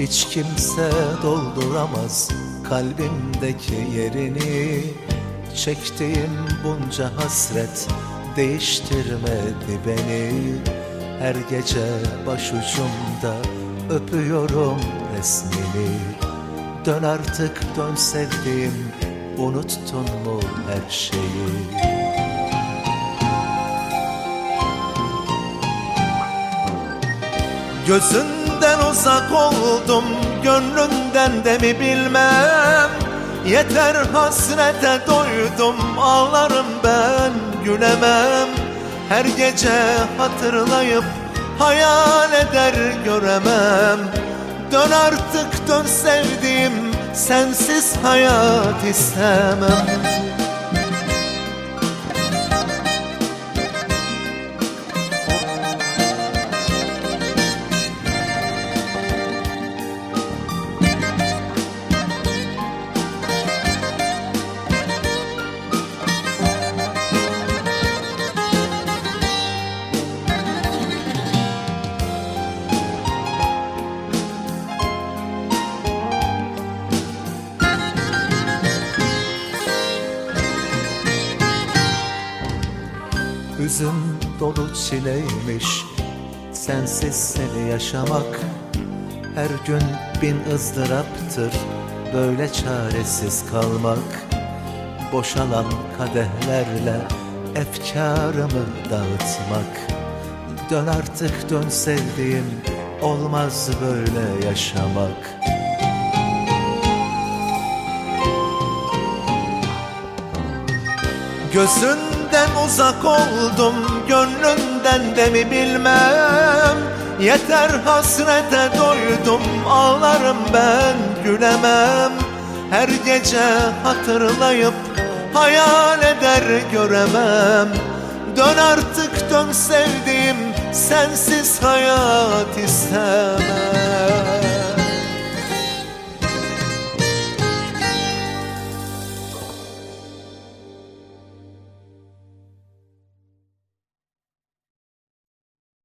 Hiç kimse dolduramaz kalbimdeki yerini. Çektiğim bunca hasret değiştirmedi beni. Her gece başucumda öpüyorum resmini. Dön artık dön sevdiğim. Unuttun mu her şeyi? Gözünden uzak oldum Gönlünden de mi bilmem? Yeter hasrete doydum Ağlarım ben gülemem. Her gece hatırlayıp Hayal eder göremem Dön artık dön sevdiğim Sensiz hayat istemem Üzüm dolu çileymiş Sensiz seni yaşamak. Her gün bin ızdıraptır Böyle çaresiz kalmak. Boşalan kadehlerle Efkarımı dağıtmak. Dön artık dön sevdiğim Olmaz böyle yaşamak Gözünden uzak oldum Gönlünden de mi bilmem? Yeter hasrete doydum Ağlarım ben gülemem. Her gece hatırlayıp Hayal eder göremem. Dön artık dön sevdiğim Sensiz hayat istemem